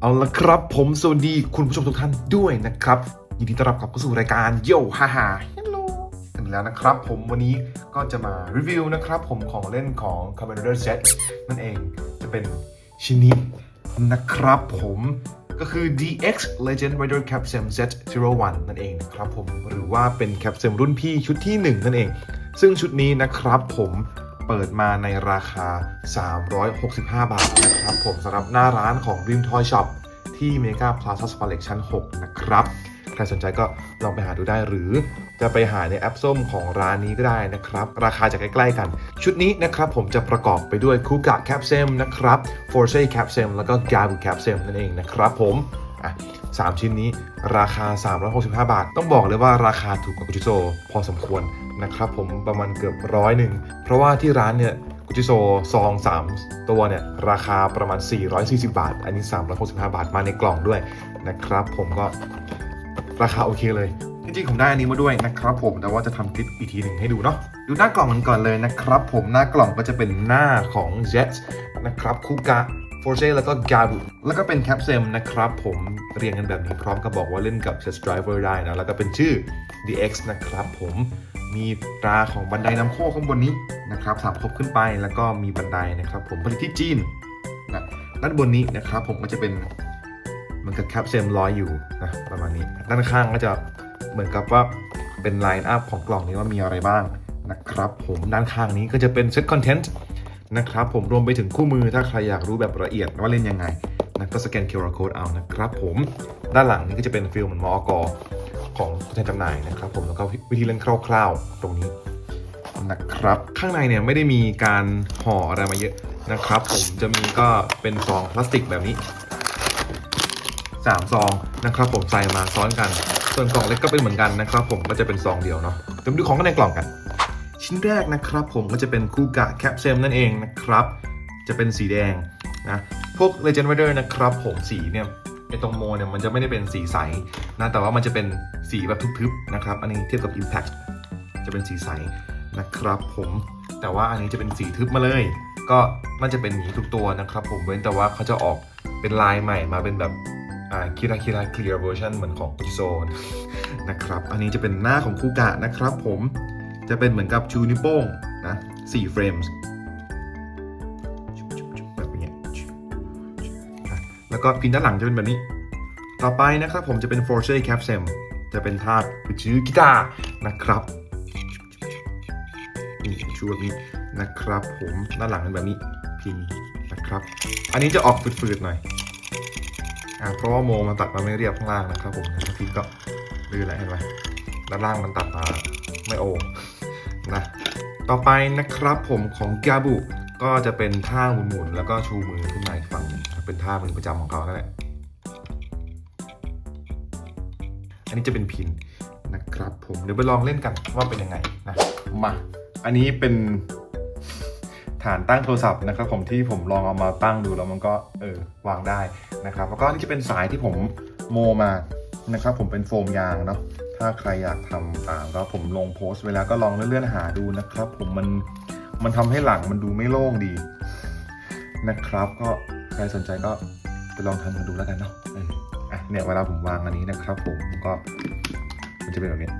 เอาละครับ ผมสวัสดีคุณผู้ชมทุกท่านด้วยนะครับ ยินดีต้อนรับกลับเข้าสู่รายการโยฮ่าฮ่าฮัลโหลกันอีกแล้วนะครับ ผมวันนี้ก็จะมารีวิวนะครับ ผมของเล่นของ Commander Set นั่นเองจะเป็นชิ้นนี้นะครับผมก็คือ DX Legend Rider Capsem Set 01 นั่นเองนะครับผมหรือว่าเป็น Capsem รุ่นพี่ชุดที่ 1 นั่นเอง ซึ่งชุดนี้นะครับผม เปิดมาในราคา 365 บาทนะครับ ผมสำหรับหน้าร้านของ Dream Toy Shop ที่ Mega Plaza Spa ชั้น 6 นะครับ ใครสนใจก็ลองไปหาดูได้หรือจะไปหาในแอปส้มของร้านนี้ก็ได้นะครับ ราคาจะใกล้ๆกัน ชุดนี้นะครับผมจะประกอบไปด้วยคูกะแคปเซมนะครับ f o r เซ่แคปเซมแล้วก็กาบูแคปเซมนั่นเองนะครับผม อะสามชิ้นนี้ราคา 365 บาท ต้องบอกเลยว่าราคาถูกกว่ากุจิโซพอสมควรนะครับผมประมาณเกือบร้อยหนึ่ง เพราะว่าที่ร้านเนี่ยกุจิโซซอง 3 ตัวเนี่ยราคาประมาณ 440 บาท อันนี้ 365 บาทมาในกล่องด้วยนะครับผมก็ราคาโอเคเลยจริงๆผมได้อันนี้มาด้วยนะครับผมแต่ว่าจะทำคลิปอีกทีหนึ่งให้ดูเนาะดูหน้ากล่องมันก่อนเลยนะครับผมหน้ากล่องก็จะเป็นหน้าของ Jet นะครับคูกะ f o r เ e แล้วก็ g a b u แล้วก็เป็นแคปเซมนะครับ ผมเรียงกันแบบนี้พร้อมกับบอกว่าเล่นกับ Jet Driver ได้นะ แล้วก็เป็นชื่อ DX นะครับผมมีตราของบันไดน้ำโค้ข้างบนนี้นะครับสามครบขึ้นไปแล้วก็มีบันไดนะครับ ผมผลิตที่จีนนะด้านบนนี้นะครับ ผมก็จะเป็นเหมือนกับแคปเซมลอยอยู่นะประมาณนี้ ด้านข้างก็จะเหมือนกับว่าเป็นไลน์อัพของกล่องนี้ว่ามีอะไรบ้างนะครับ ผมด้านข้างนี้ก็จะเป็นเซตคอนเทนต์ นะครับ ผมรวมไปถึงคู่มือถ้าใครอยากรู้แบบละเอียดว่าเล่นยังไงนะก็สแกน QR Code เอานะครับผมด้านหลังนี้ก็จะเป็นฟิลเหมือนมอกของตัวแทนจำหน่ายนะครับ ผมแล้วก็วิธีเล่นคร่าว ๆ ตรงนี้นะครับ ข้างในเนี่ยไม่ได้มีการห่ออะไรมาเยอะนะครับ ผมจะมีก็เป็นซองพลาสติกแบบนี้3ซองนะครับผมใส่มาซ้อนกัน ส่วนกล่องเล็กก็เป็นเหมือนกันนะครับ ผมก็จะเป็นซองเดียวเนาะเดี๋ยวดูของกันในกล่องกัน ชิ้นแรกนะครับผมก็จะเป็นคูกะแคปเซมนั่นเองนะครับ จะเป็นสีแดงนะพวก Legend Rider นะครับผมสีเนี่ยไอตรงโมเนี่ยมันจะไม่ได้เป็นสีใสนะแต่ว่ามันจะเป็นสีแบบทึบๆนะครับอันนี้เทียบกับ Impact จะเป็นสีใสนะครับผมแต่ว่าอันนี้จะเป็นสีทึบมาเลย ก็มันจะเป็นอย่างนี้ทุกตัวนะครับผมเว้นแต่ว่าเขาจะออกเป็นลายใหม่มาเป็นแบบอ่าคิราคิราเคลียร์เวอร์ชันเหมือนของกุจิโซนนะครับอันนี้จะเป็นหน้าของคูกะนะครับผม จะเป็นเหมือนกับชูนิ้วโป้งนะสี่เฟรมแบบนี้แล้วก็พินด้านหลังจะเป็นแบบนี้ ต่อไปนะครับผมจะเป็น f o r c e Cap s e m จะเป็นท่าชื่อกีตาร์นะครับนี่ชูแบบนี้นะครับ ผมด้านหลังเป็นแบบนี้พินนะครับ อันนี้จะออกฝืดๆหน่อยอ่าเพราะว่าโมมันตัดมาไม่เรียบข้างล่างนะครับผมบางทีก็ลื่นอะไรเห็นไหมด้านล่างมันตัดมาไม่โอ นะต่อไปนะครับผมของกาบุก็จะเป็นท่าหมุนๆแล้วก็ชูมือขึ้นมาอีกฝั่งนึงเป็นท่ามือประจำของเขานั่นแหละอันนี้จะเป็นพินนะครับผมเดี๋ยวไปลองเล่นกันว่าเป็นยังไงนะมาอันนี้เป็นฐานตั้งโทรศัพท์นะครับ ผมที่ผมลองเอามาตั้งดูแล้วมันก็เออวางได้นะครับ แล้วก็นี่จะเป็นสายที่ผมโมมา นะครับผมเป็นโฟมยางเนาะถ้าใครอยากทำตามก็ผมลงโพสต์เวลาก็ลองเลื่อนๆหาดูนะครับ ผมมันมันทำให้หลังมันดูไม่โล่งดีนะครับ ก็ใครสนใจก็ไปลองทำกันดูแล้วกันเนาะเอออะเนี่ยเวลาผมวางอันนี้นะครับ ผมก็มันจะเป็นแบบนี้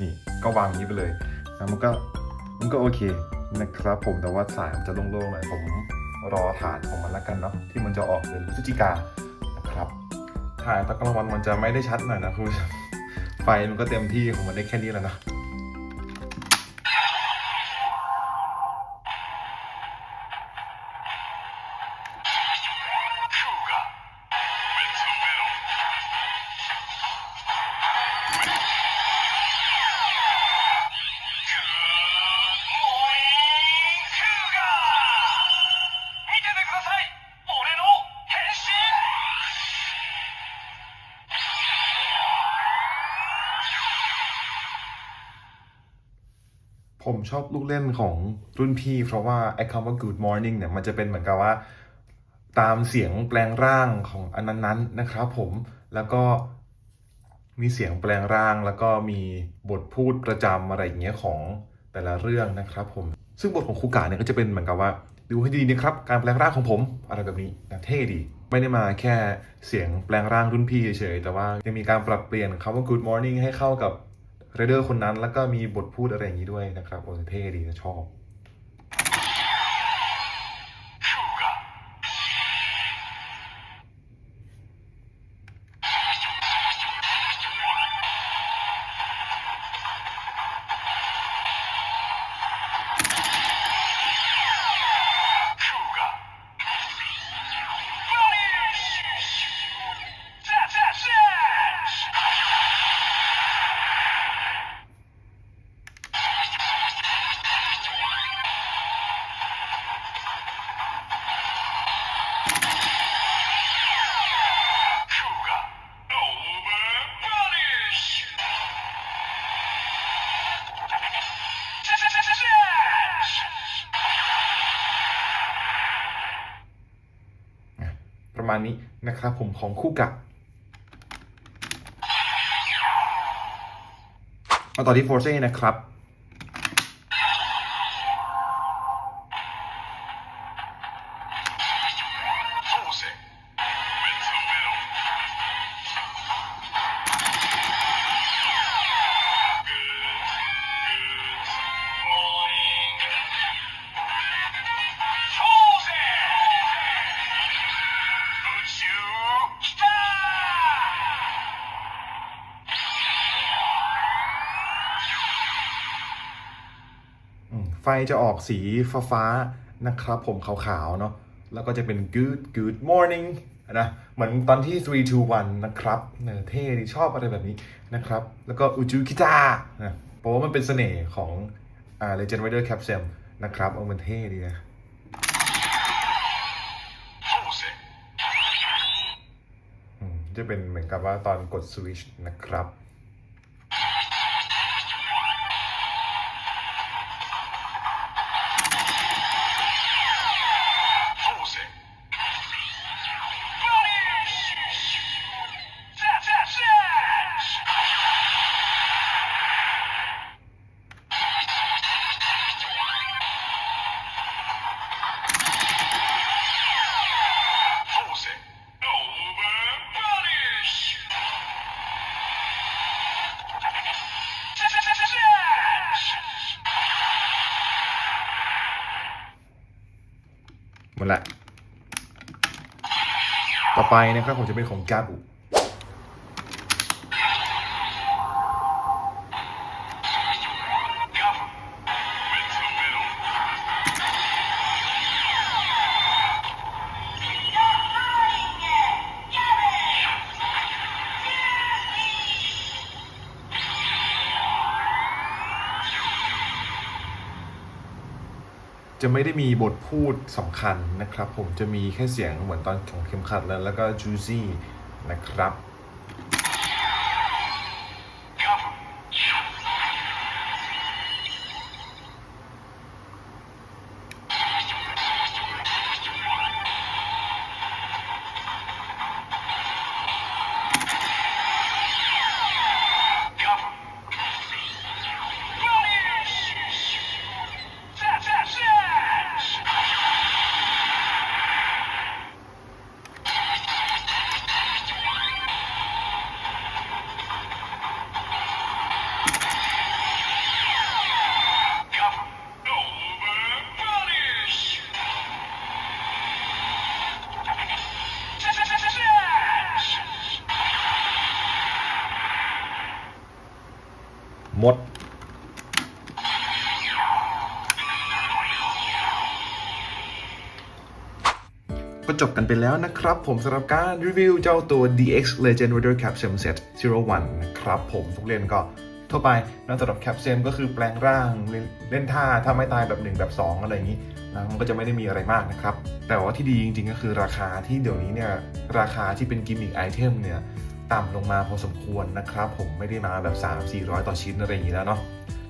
นี่ก็วางอย่างนี้ไปเลยนะมันก็มันก็โอเคนะครับ ผมแต่ว่าสายมันจะโล่งๆหน่อยผมรอฐานของมันแล้วกันเนาะที่มันจะออกเดือนพฤศจิกา ถ่ายตอนกลางวันมันจะไม่ได้ชัดหน่อยนะคุณไฟมันก็เต็มที่ของมันได้แค่นี้แล้วนะ ผมชอบลูกเล่นของรุ่นพี่ เพราะว่าไอ้คำว่า good morning เนี่ยมันจะเป็นเหมือนกับว่า ตามเสียงแปลงร่างของอันนั้นๆนะครับผมแล้วก็มีเสียงแปลงร่าง แล้วก็มีบทพูดประจำอะไรอย่างเงี้ยของแต่ละเรื่องนะครับผมซึ่งบทของครูกะเนี่ยก็จะเป็นเหมือนกับว่าดูให้ดีนะครับการแปลงร่างของผมอะไรแบบนี้นะเท่ดี ไม่ได้มาแค่เสียงแปลงร่างรุ่นพี่เฉยๆแต่ว่ายังมีการปรับเปลี่ยนคำว่า good morning ให้เข้ากับ เรเดอร์คนนั้นแล้วก็มีบทพูดอะไรอย่างนี้ด้วยนะครับโอ้เท่ดีนะชอบ ประมาณนี้นะครับผมของคู่กับมาต่อที่โฟร์เซ่นะครับ ไฟจะออกสีฟ้าฟ้าๆนะครับผมขาวๆเนาะแล้วก็จะเป็น good good morning นะเหมือนตอนที่ 3 2 1 นะครับเนอเท่ดีชอบอะไรแบบนี้นะครับ แล้วก็อุจูคิตานะเพราะว่ามันเป็นเสน่ห์ของอ่า Legend Rider Capsem นะครับเอามันเท่ดีนะ Pose it. อืมจะเป็นเหมือนกับว่าตอนกดสวิชนะครับ หมดละ ต่อไปนะครับผมจะเป็นของกาบุ จะไม่ได้มีบทพูดสำคัญนะครับ ผมจะมีแค่เสียงเหมือนตอนของเข็มขัดแล้วแล้วก็จูซี่นะครับ มด ก็จบกันไปแล้วนะครับ ผมสำหรับการรีวิวเจ้าตัว DX Legend Rider Capsem Set 01 นะครับผมทุกเล่นก็ทั่วไปนะสำหรับ Capsem ก็คือแปลงร่างเล่นเล่นท่าถ้าไม่ตายแบบ 1 แบบ 2 อะไรอย่างนี้นะมันก็จะไม่ได้มีอะไรมากนะครับ แต่ว่าที่ดีจริงๆ ก็คือราคาที่เดี๋ยวนี้เนี่ย ราคาที่เป็นกิมมิคไอเทมเนี่ย ต่ำลงมาพอสมควรนะครับ ผมไม่ได้มาแบบ 3-400 ต่อชิ้นอะไรอย่างนี้แล้วเนาะ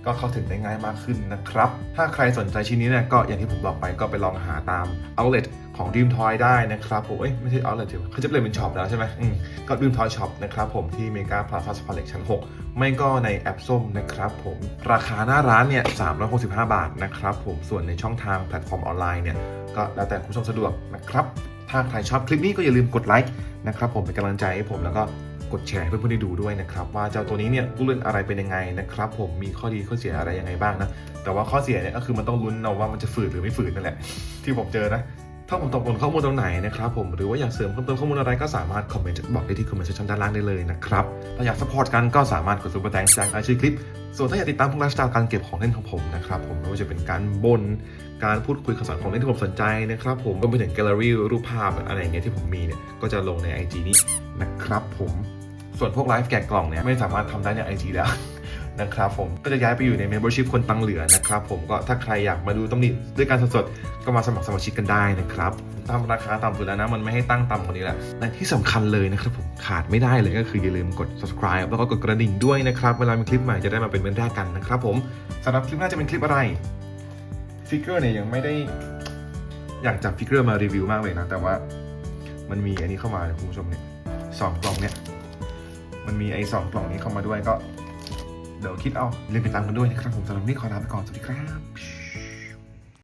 ก็เข้าถึงได้ง่ายมากขึ้นนะครับ ถ้าใครสนใจชิ้นนี้เนี่ยก็อย่างที่ผมบอกไปก็ไปลองหาตาม outlet ของ Dream Toy ได้นะครับผมเอ้ยไม่ใช่เอาเลยเดียวเขาจะเปลี่ยนเป็นช็อปแล้วใช่ไหมอืมก็ Dream Toy Shop นะครับผมที่ Mega Plaza Spallex ชั้น 6 ไม่ก็ในแอปส้มนะครับผม ราคาหน้าร้านเนี่ย365 บาทนะครับผมส่วนในช่องทางแพลตฟอร์มออนไลน์เนี่ยก็แล้วแต่คุณผู้ชมสะดวกนะครับถ้าใครชอบคลิปนี้ก็อย่าลืมกดไลค์นะครับผมเป็นกำลังใจให้ผมแล้วก็ กดแชร์ให้เพื่อนๆได้ดูด้วยนะครับ ว่าเจ้าตัวนี้เนี่ยลูกเล่นอะไรเป็นยังไงนะครับผมมีข้อดีข้อเสียอะไรยังไงบ้างนะแต่ว่าข้อเสียเนี่ยก็คือมันต้องลุ้นเอาว่ามันจะฝืดหรือไม่ฝืดนั่นแหละที่ผมเจอนะ ถ้าผมตกหล่นข้อมูลตรงไหนนะครับผมหรือว่าอยากเสริมเพิ่มเติมข้อมูลอะไรก็สามารถคอมเมนต์บอกได้ที่คอมเมนต์ชันด้านล่างได้เลยนะครับถ้าอยากสปอร์ตกันก็สามารถกดซุปเปอร์แตงแซงรายชื่อคลิป ส่วนถ้าอยากติดตามพวกไลฟ์สไตล์การเก็บของเล่นของผมนะครับผมไม่ว่าจะเป็นการบนการพูดคุยข่าวสารของเล่นที่ผมสนใจนะครับผมก็ไปถึงแกลเลอรี่รูปภาพอะไรอย่างเงี้ยที่ผมมีเนี่ยก็จะลงใน IG นี้นะครับผมส่วนพวกไลฟ์แกะกล่องเนี่ยไม่สามารถทำได้ใน IG แล้ว นะครับผมก็จะย้ายไปอยู่ใน Membership คนตังเหลือนะครับผมก็ถ้าใครอยากมาดูตำหนิด้วยการสดๆก็มาสมัครสมาชิกกันได้นะครับตามราคาต่ำสุดแล้วนะมันไม่ให้ตั้งต่ำกว่านี้แหล้วและที่สำคัญเลยนะครับผมขาดไม่ได้เลยก็คืออย่าลืมกด subscribe แล้วก็กดกระดิ่งด้วยนะครับเวลามีคลิปใหม่จะได้มาเป็นเพื่อนแรกกันนะครับผมสำหรับคลิปหน้าจะเป็นคลิปอะไรฟิกเกอร์เนี่ยยังไม่ได้อยากจับฟิกเกอร์มารีวิวมากเลยนะ แต่ว่ามันมีอันนี้เข้ามาคุณผู้ชมเนี่ยสองกล่องเนี่ยมันมีไอ้สองกล่องนี้เข้ามาด้วยก็ เดี๋ยวคิดเอาเรียนไปตามกันด้วยนะครับผมสำหรับวันนี้ขอลาไปก่อนสวัสดีครับ